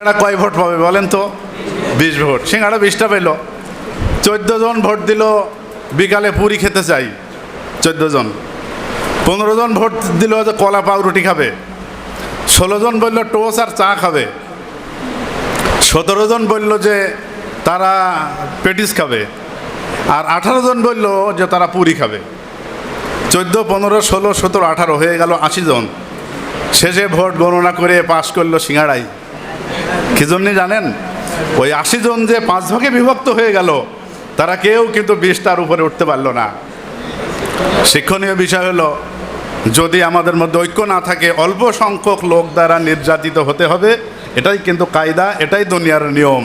সিঙ্গাড়া কয় ভোট পাবে বলেন তো? বিশ ভোট। সিঙ্গাড়া বিশটা পেল। চোদ্দ জন ভোট দিল বিকালে পুরি খেতে চাই। চোদ্দ জন। পনেরো জন ভোট দিল যে কলা পাউ রুটি খাবে। ষোলো জন বলল টোস আর চা খাবে। সতেরো জন বলল যে তারা পেটিস খাবে। আর আঠারো জন বলল যে তারা পুরি খাবে। চোদ্দ পনেরো ষোলো সতেরো আঠারো হয়ে গেল আশি জন। শেষে ভোট গণনা করে পাশ করল সিঙ্গাড়াই কি জন্যে জানেন? ওই আশি জন যে পাঁচ ভাগে বিভক্ত হয়ে গেল, তারা কেউ কিন্তু বিশটার উপরে উঠতে পারল না। শিক্ষণীয় বিষয় হলো, যদি আমাদের মধ্যে ঐক্য না থাকে, অল্প সংখ্যক লোক দ্বারা নির্যাতিত হতে হবে, এটাই কিন্তু কায়দা, এটাই দুনিয়ার নিয়ম।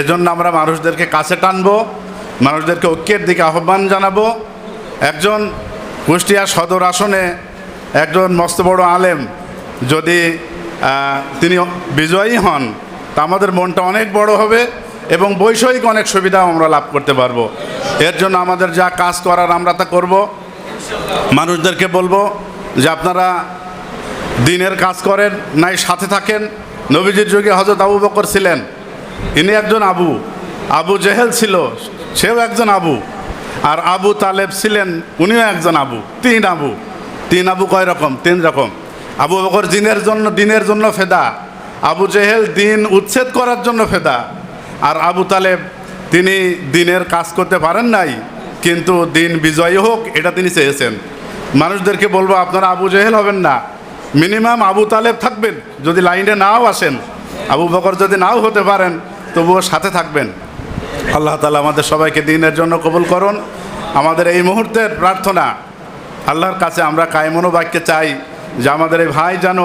এজন্য আমরা মানুষদেরকে কাছে টানবো, মানুষদেরকে ঐক্যের দিকে আহ্বান জানাব। একজন কুষ্টিয়া সদর আসনে একজন মস্ত বড় আলেম যদি তিনি বিজয়ী হন। তা আমাদের মনটা অনেক বড় হবে এবং বৈষয়িক অনেক সুবিধাও আমরা লাভ করতে পারব। এর জন্য আমাদের যা কাজ করার আমরা তা করব। মানুষদেরকে বলব যে আপনারা দিনের কাজ করেন, নাই সাথে থাকেন। নবীজির যুগে হজরত আবু বকর ছিলেন। ইনি একজন আবু। আবু জেহেল ছিল, সেও একজন আবু। আর আবু তালেব ছিলেন, উনিও একজন আবু। তিন আবু। তিন আবু কয় রকম? তিন রকম। আবু বকর দিনের জন্য দিনের জন্য ফেদা। আবু জেহেল দিন উচ্ছেদ করার জন্য ফেদা। আর আবু তালেব, তিনি দিনের কাজ করতে পারেন নাই, কিন্তু দিন বিজয়ী হোক, এটা তিনি চেয়েছেন। মানুষদেরকে বলব, আপনারা আবু জেহেল হবেন না। মিনিমাম আবু তালেব থাকবেন, যদি লাইনে নাও আসেন। আবু বকর যদি নাও হতে পারেন, তবুও সাথে থাকবেন। আল্লাহ তালা আমাদের সবাইকে দিনের জন্য কবুল করুন। আমাদের এই মুহূর্তের প্রার্থনা, আল্লাহর কাছে আমরা কায়মনো বাক্যে চাই যে আমাদের এই ভাই যেন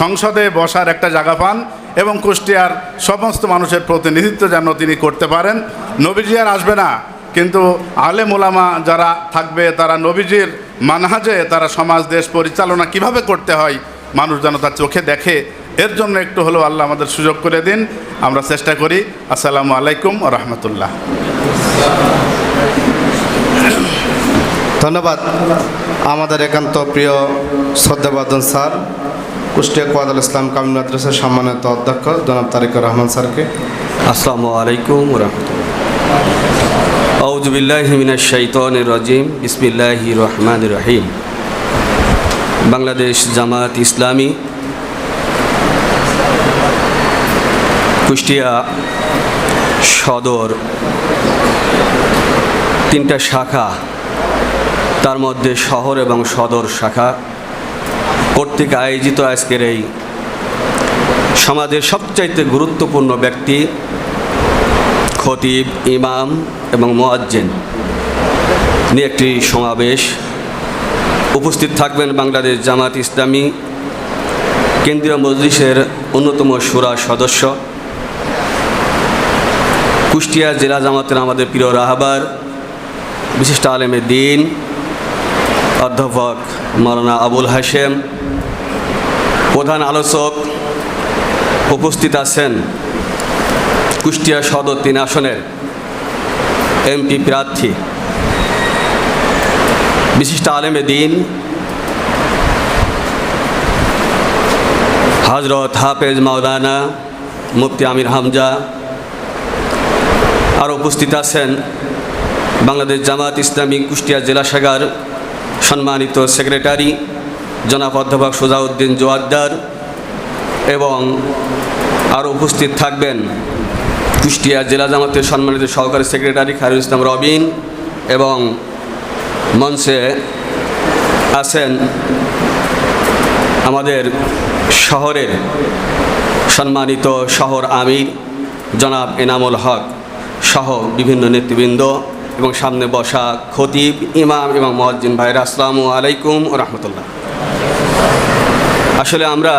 সংসদে বসার একটা জায়গা পান এবং কুষ্টিয়ার সমস্ত মানুষের প্রতিনিধিত্ব যেন তিনি করতে পারেন। নবীজি আর আসবে না, কিন্তু আলেম ওলামা যারা থাকবে, তারা নবীজির মানহাজে তারা সমাজ, দেশ পরিচালনা কীভাবে করতে হয়, মানুষ যেন তার চোখে দেখে। এর জন্য একটু হলেও আল্লাহ আমাদের সুযোগ করে দিন, আমরা চেষ্টা করি। আসসালামু আলাইকুম রহমতুল্লাহ। ধন্যবাদ। আমাদের একান্ত প্রিয় শ্রদ্ধাবাদন স্যার, কুষ্টিয়া কোয়াদুল ইসলাম কামিল মাদ্রাসার সম্মানিত অধ্যক্ষ জনাব তারিকুর রহমান স্যারকে। আসসালামু আলাইকুম রহমতুল্লাহ। বিসমিল্লাহি রহমান রহিম। বাংলাদেশ জামাত ইসলামী, কুষ্টিয়া সদর তিনটা শাখা তার মধ্যে শহর এবং সদর শাখা কর্তৃক আয়োজিত আজকের এই সমাজের সবচাইতে গুরুত্বপূর্ণ ব্যক্তি, খতিব, ইমাম এবং মোয়াজ্জেন নিয়ে একটি সমাবেশ উপস্থিত থাকবেন বাংলাদেশ জামাত ইসলামী কেন্দ্রীয় মজলিসের অন্যতম সুরা সদস্য। কুষ্টিয়া জেলা জামাতের আমাদের প্রিয় রাহাবার, বিশিষ্ট আলেমে দিন অধ্যাপক মৌলানা আবুল হাশেম, প্রধান আলোচক উপস্থিত আছেন কুষ্টিয়া সদর তিন আসনের এমপি প্রার্থী। বিশিষ্ট আলেমে দিন হজরত হাফেজ মাওলানা মুফতি আমির হামজা, আর উপস্থিত আছেন বাংলাদেশ জামাত ইসলামী কুষ্টিয়া জেলা শাখার সম্মানিত সেক্রেটারি, জনাব অধ্যাপক সোজাউদ্দিন জোয়াদ্দার এবং আরও উপস্থিত থাকবেন কুষ্টিয়া জেলা জামাতের সম্মানিত সহকারী সেক্রেটারি খায়রুল ইসলাম রবিন এবং মঞ্চে আছেন আমাদের শহরের সম্মানিত শহর আমির জনাব এনামুল হক সহ বিভিন্ন নেতৃবৃন্দ। এবং সামনে বসা খতিব ইমাম এবং মহাজ্জিন ভাইরা, আসসালামু আলাইকুম ও রহমতুল্লাহ। আসলে আমরা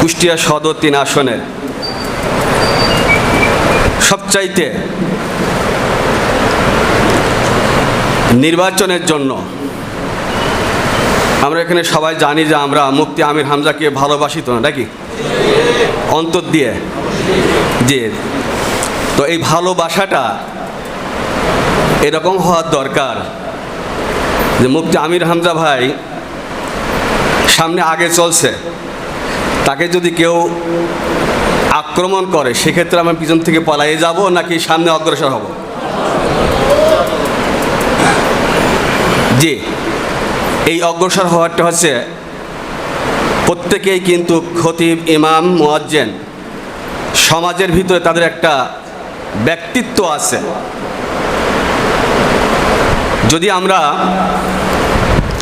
কুষ্টিয়া সদর তিন আসনের সবচাইতে নির্বাচনের জন্য আমরা এখানে সবাই জানি যে আমরা মুফতি আমির হামজাকে ভালোবাসি তো নাকি? অন্তর দিয়ে। যে তো এই ভালোবাসাটা এরকম হওয়ার দরকার যে মুফতি আমির হামজা ভাই সামনে আগে চলছে। তাকে যদি কেউ আক্রমণ করে, সেক্ষেত্রে আমি পিছন থেকে পলাইয়ে যাব নাকি সামনে অগ্রসর হব? জি, এই অগ্রসর হওয়াটা হচ্ছে প্রত্যেকেই কিন্তু খতিব, ইমাম, মোয়াজ্জেন সমাজের ভিতরে তাদের একটা ব্যক্তিত্ব আছে। যদি আমরা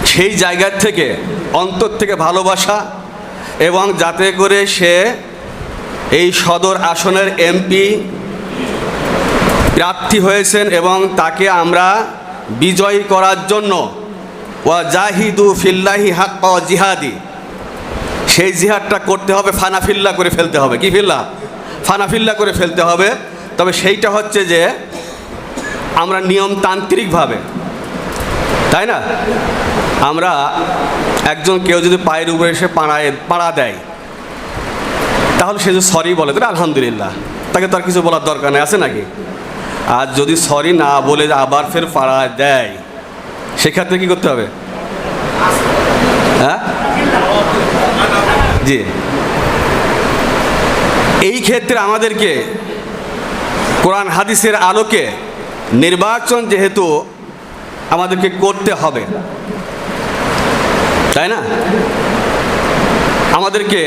সেই জায়গার থেকে, অন্তর থেকে ভালোবাসা এবং যাতে করে সে এই সদর আসনের এমপি প্রার্থী হয়েছেন এবং তাকে আমরা বিজয়ী করার জন্য ওয়া জাহিদু ফিল্লাহি হাক পাওয়া জিহাদি, সেই জিহাদটা করতে হবে, ফানাফিল্লা করে ফেলতে হবে। কি ফিল্লা? ফানাফিল্লা করে ফেলতে হবে। তবে সেইটা হচ্ছে যে আমরা নিয়মতান্ত্রিকভাবে, তাই না? আমরা একজন কেউ যদি পায়ের উপরে এসে পাড়ায়, পাড়া দেয়, তাহলে সে যদি সরি বলে, তাহলে আলহামদুলিল্লাহ। তাকে তো আর কিছু বলার দরকার নেই, আছে নাকি? আর যদি সরি না বলে আবার ফের পাড়া দেয়, সেক্ষেত্রে কি করতে হবে? হ্যাঁ? জি। এই ক্ষেত্রে আমাদেরকে কোরআন হাদিসের আলোকে নির্বাচন যেহেতু আমাদেরকে করতে হবে, তাই না? আমাদেরকে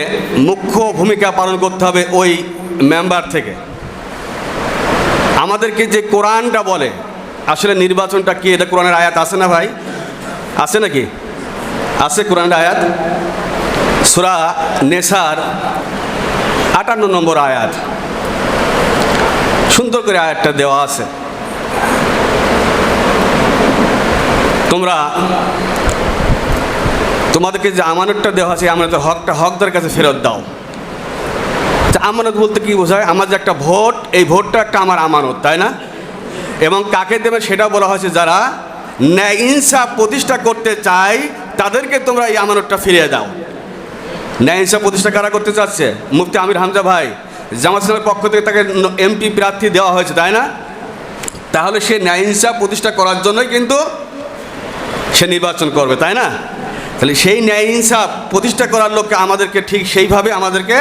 মুখ্য ভূমিকা পালন করতে হবে ওই মেম্বার থেকে। আমাদেরকে যে কোরআনটা বলে, আসলে নির্বাচনটা কি? এটা কোরআনের আয়াত আছে না ভাই? আছে নাকি? আছে কোরআনের আয়াত? সুরা নেসার আটান্ন নম্বর আয়াত। সুন্দর করে আয়াতটা দেওয়া আছে। তোমরা, তোমাদেরকে যে আমানতটা দেওয়া আছে আমানতের হকটা, হকদার কাছে ফেরত দাও। তা আমানত বলতে কি বোঝায়? আমার যে একটা ভোট, এই ভোটটা একটা আমার আমানত, তাই না? এবং কাকে দেবে সেটা বলা হয়েছে যারা ন্যায় ইনসাফ প্রতিষ্ঠা করতে চায়, তাদেরকে তোমরা এই আমানতটা ফিরিয়ে দাও। ন্যায় ইনসাফ প্রতিষ্ঠা কারা করতে চাচ্ছে? মুফতি আমির হামজা ভাই। জামাত ইসলামের পক্ষ থেকে তাকে এমপি প্রার্থী দেওয়া হয়েছে, তাই না? তাহলে সে ন্যায় ইনসাফ প্রতিষ্ঠা করার জন্যই কিন্তু সে নির্বাচন করবে, তাই না? তাহলে সেই ন্যায় ইনসাফ প্রতিষ্ঠা করার লোককে আমাদেরকে ঠিক সেইভাবে আমাদেরকে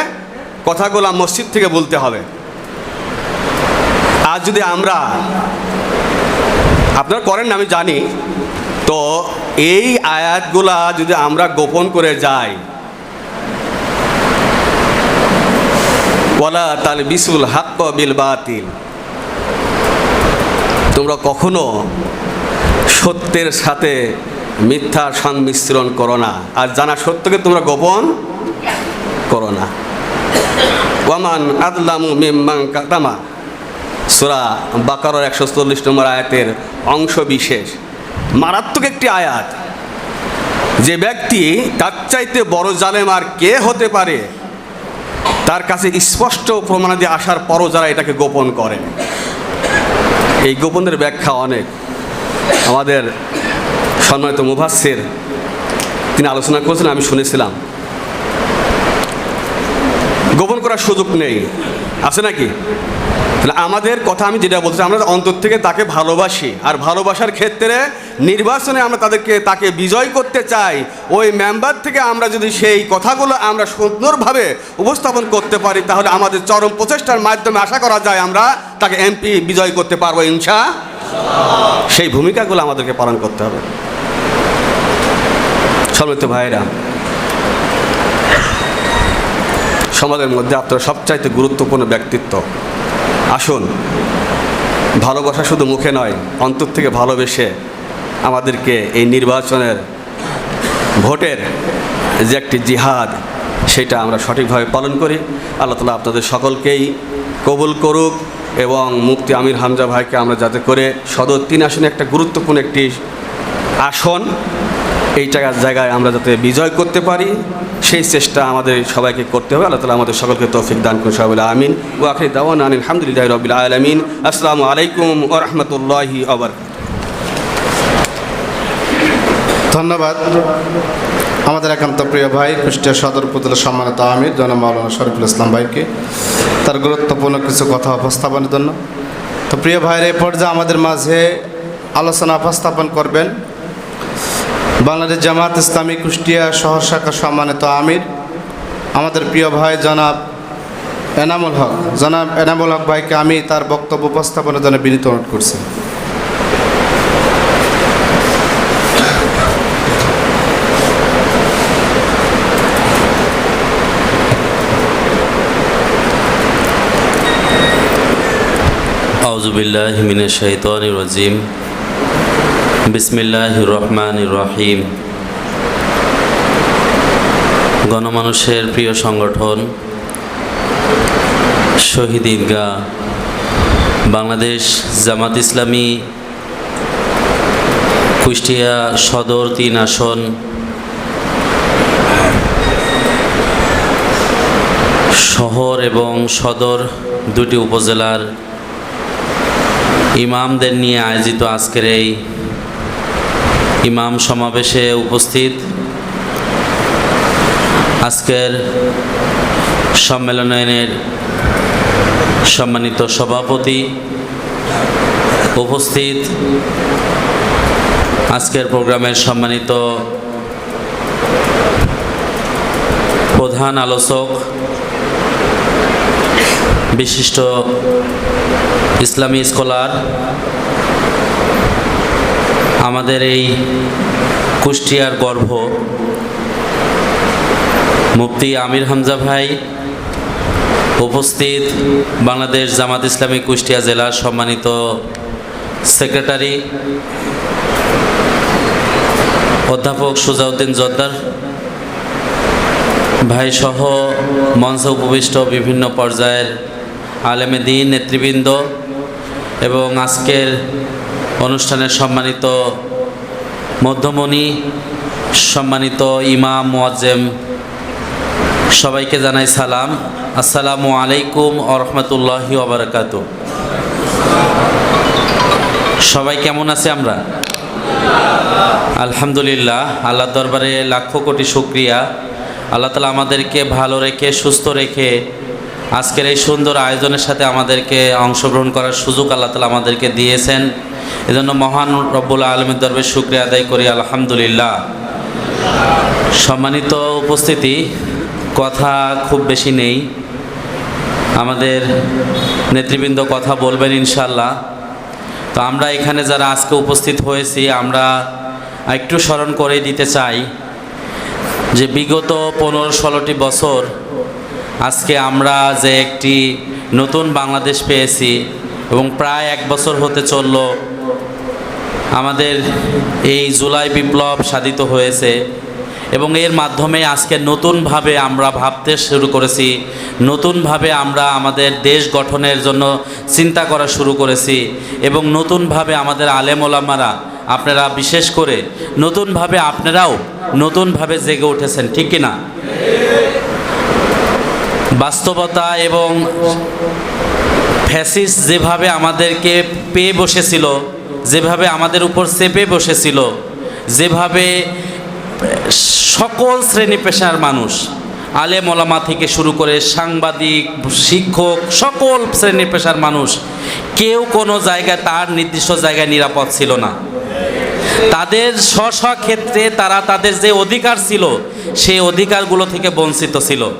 কথাগুলো মসজিদ থেকে বলতে হবে। আর যদি আমরা, আপনারা করেন না, আমি জানি। তো এই আয়াতগুলা যদি আমরা গোপন করে যাই বলা তাহলে বিসুল হাক্ক বিল বাতিল। তোমরা কখনো সত্যের সাথে মিথ্যা সংমিশ্রণ করো না। আর জানা সত্যকে তোমরা গোপন করো না। ওয়ামান আদলামু মিম্মাং কাতামা। সুরা বাকারর একশো চল্লিশ নম্বর আয়াতের অংশ বিশেষ। মারাত্মক একটি আয়াত। যে ব্যক্তি তার চাইতে বড় জালেম আর কে হতে পারে? তার কাছে স্পষ্ট প্রমাণাদি আসার পরও যারা এটাকে গোপন করে। এই গোপনের ব্যাখ্যা অনেক। আমাদের সম্মানিত মুভাসের তিনি আলোচনা করেছেন, আমি শুনেছিলাম। গোপন করার সুযোগ নেই। আছে নাকি? তাহলে আমাদের কথা আমি যেটা বলছি, আমরা অন্তর থেকে তাকে ভালোবাসি। আর ভালোবাসার ক্ষেত্রে নির্বাচনে আমরা তাদেরকে, তাকে বিজয় করতে চাই। ওই মেম্বার থেকে আমরা যদি সেই কথাগুলো আমরা সুন্দরভাবে উপস্থাপন করতে পারি, তাহলে আমাদের চরম প্রচেষ্টার মাধ্যমে আশা করা যায় আমরা তাকে এমপি বিজয় করতে পারব, ইনশা সেই ভূমিকাগুলো আমাদেরকে পালন করতে হবে। সম্মিলিত ভাইরা সমাজের মধ্যে আপনার সবচাইতে গুরুত্বপূর্ণ ব্যক্তিত্ব। আসুন। ভালোবাসা শুধু মুখে নয়, অন্তর থেকে ভালোবেসে আমাদেরকে এই নির্বাচনের ভোটের যে একটি জিহাদ, সেটা আমরা সঠিকভাবে পালন করি। আল্লাহ তালা আপনাদের সকলকেই কবুল করুক এবং মুক্তি আমির হামজা ভাইকে আমরা যাতে করে সদর তিন আসনে একটা গুরুত্বপূর্ণ একটি আসন এই জায়গার জায়গায় আমরা যাতে বিজয় করতে পারি, সেই চেষ্টা আমাদের সবাইকে করতে হবে। আল্লাহ আমাদের সকলকে তৌফিক দান করে সবাই আমিন। ও আখরি দাওয়ান আলহামদুলিল্লাহ রবিল আলমিন। আসসালামু আলাইকুম ও রহমতুল্লাহি আবার ধন্যবাদ। আমাদের একান্ত প্রিয় ভাই, কুষ্টিয়া সদর উপজেলা সম্মানিত আমির, জনাব মাওলানা শরীফুল ইসলাম ভাইকে তার গুরুত্বপূর্ণ কিছু কথা উপস্থাপনের জন্য। তো প্রিয় ভাইয়ের এই পর্যায়ে আমাদের মাঝে আলোচনা উপস্থাপন করবেন বাংলাদেশ জামাত ইসলামী কুষ্টিয়া শহর শাখা সম্মানিত আমির, আমাদের প্রিয় ভাই জনাব এনামুল হক। জনাব এনামুল হক ভাইকে আমি তার বক্তব্য উপস্থাপনের জন্য বিনীত অনুরোধ করছি। আউজুবিল্লাহ মিনের শাহিত রাজিম। বিসমিল্লাহির রহমান রহিম। গণমানুষের প্রিয় সংগঠন, শহীদ ঈদগা বাংলাদেশ জামাত ইসলামী, কুষ্টিয়া সদর তিন আসন, শহর এবং সদর দুটি উপজেলার ইমামদের নিয়ে আয়োজিত আজকের এই ইমাম সমাবেশে উপস্থিত আজকের সম্মেলনের সম্মানিত সভাপতি উপস্থিত। আজকের প্রোগ্রামের সম্মানিত প্রধান আলোচক, বিশিষ্ট ইসলামী স্কলার আমাদের এই কুষ্টিয়ার গর্ভ, মুফতি আমির হামজা ভাই উপস্থিত বাংলাদেশ জামাত ইসলামী কুষ্টিয়া জেলার সম্মানিত সেক্রেটারি অধ্যাপক সুজাউদ্দিন জর্দার ভাই সহ মঞ্চে উপবিষ্ট বিভিন্ন পর্যায়ের আলেমে দিন নেতৃবৃন্দ এবং আজকের অনুষ্ঠানের সম্মানিত মধ্যমণি, সম্মানিত ইমাম, মোয়াজ্জেম, সবাইকে জানাই সালাম। আসসালামু আলাইকুম আরহামতুল্লাহি ওবরাকাতু সবাই কেমন আছে আমরা? আলহামদুলিল্লাহ আল্লাহ দরবারে লাখো কোটি শুক্রিয়া। আল্লাহ তালা আমাদেরকে ভালো রেখে, সুস্থ রেখে আজকের এই সুন্দর আয়োজনের সাথে আমাদেরকে অংশগ্রহণ করার সুযোগ আল্লাহ তালা আমাদেরকে দিয়েছেন। এজন্য মহান রব্বুল আলমীর দরবে শুক্রিয়া আদায় করি, আলহামদুলিল্লাহ। সম্মানিত উপস্থিতি, কথা খুব বেশি নেই। আমাদের নেতৃবৃন্দ কথা বলবেন ইনশাল্লাহ তো আমরা এখানে যারা আজকে উপস্থিত হয়েছি, আমরা একটু স্মরণ করে দিতে চাই যে বিগত পনেরো ষোলোটি বছর আজকে আমরা যে একটি নতুন বাংলাদেশ পেয়েছি এবং প্রায় এক বছর হতে চলল আমাদের এই জুলাই বিপ্লব সাধিত হয়েছে এবং এর মাধ্যমে আজকে নতুনভাবে আমরা ভাবতে শুরু করেছি, নতুনভাবে আমরা আমাদের দেশ গঠনের জন্য চিন্তা করা শুরু করেছি এবং নতুনভাবে আমাদের আলেমোলামারা আপনারা বিশেষ করে নতুনভাবে আপনারাও নতুনভাবে জেগে উঠেছেন, ঠিক কি না বাস্তবতা এবং ফ্যাসিস যেভাবে আমাদেরকে পেয়ে বসেছিল, যেভাবে আমাদের উপর চেপে বসেছিল, যেভাবে সকল শ্রেণি পেশার মানুষ আলে ওলামা থেকে শুরু করে সাংবাদিক, শিক্ষক, সকল শ্রেণি পেশার মানুষ, কেউ কোনো জায়গায় তার নির্দিষ্ট জায়গায় নিরাপদ ছিল না। তাদের স্ব ক্ষেত্রে তারা তাদের যে অধিকার ছিল, সেই অধিকারগুলো থেকে বঞ্চিত ছিল।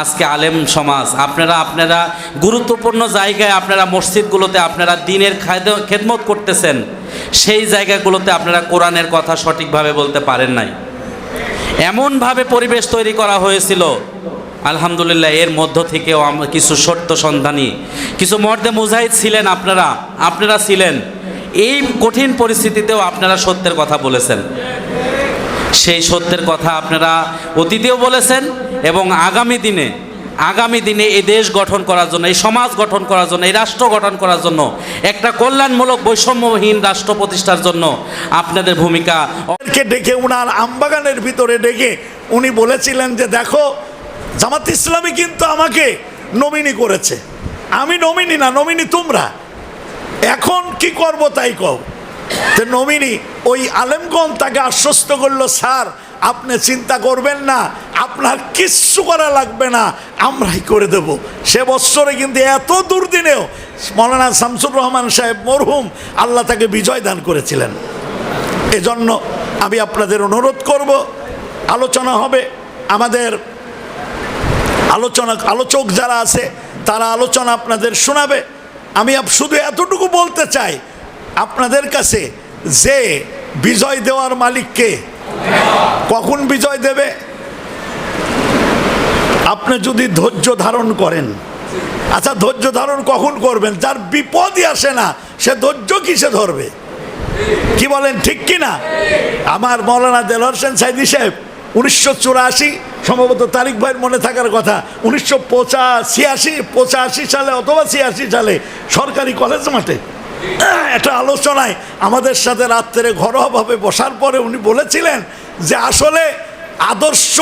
আজকে আলেম সমাজ, আপনারা আপনারা গুরুত্বপূর্ণ জায়গায় আপনারা মসজিদগুলোতে আপনারা দিনের খেদমত করতেছেন, সেই জায়গাগুলোতে আপনারা কোরআনের কথা সঠিকভাবে বলতে পারেন নাই। এমনভাবে পরিবেশ তৈরি করা হয়েছিল, আলহামদুলিল্লাহ এর মধ্য থেকেও আমরা কিছু সত্য সন্ধানী, কিছু মর্দে মুজাহিদ ছিলেন আপনারা আপনারা ছিলেন, এই কঠিন পরিস্থিতিতেও আপনারা সত্যের কথা বলেছেন। সেই সত্যের কথা আপনারা অতীতেও বলেছেন এবং আগামী দিনে আগামী দিনে এই দেশ গঠন করার জন্য, এই সমাজ গঠন করার জন্য, এই রাষ্ট্র গঠন করার জন্য, একটা কল্যাণমূলক বৈষম্যহীন রাষ্ট্র প্রতিষ্ঠার জন্য আপনাদের ভূমিকা ডেকে উনার আমবাগানের ভিতরে ডেকে উনি বলেছিলেন যে, দেখো, জামাত ইসলামী কিন্তু আমাকে নমিনি করেছে। আমি নমিনি না, নমিনি তোমরা। এখন কি করব তাই কও? তো নমিনি, ওই আলেমগঞ্জ তাকে আশ্বস্ত করল, স্যার, আপনি চিন্তা করবেন না, আপনার কিচ্ছু করা লাগবে না, আমরাই করে দেব। সে বৎসরে কিন্তু এত দুর্দিনেও মৌলানা শামসুর রহমান সাহেব মরহুম আল্লাহ তাকে বিজয় দান করেছিলেন। এজন্য আমি আপনাদের অনুরোধ করব, আলোচনা হবে। আমাদের আলোচনা, আলোচক যারা আছে, তারা আলোচনা আপনাদের শোনাবে। আমি শুধু এতটুকু বলতে চাই আপনাদের কাছে যে বিজয় দেওয়ার মালিককে কখন বিজয় দেবে? আপনি যদি ধৈর্য ধারণ করেন আচ্ছা ধৈর্য ধারণ কখন করবেন? যার বিপদই আসে না, সে ধৈর্য কিসে ধরবে? কি বলেন, ঠিক কি না? আমার মৌলানা দেল হোসেন সাইদি সাহেব, উনিশশো চুরাশি, সম্ভবত তারিক ভাইয়ের মনে থাকার কথা, উনিশশো পঁচাশি পঁচাশি সালে অথবা ছিয়াশি সালে সরকারি কলেজ মাঠে একটা আলোচনায় আমাদের সাথে রাত্রে ঘরোয়াভাবে বসার পরে উনি বলেছিলেন যে আসলে আদর্শ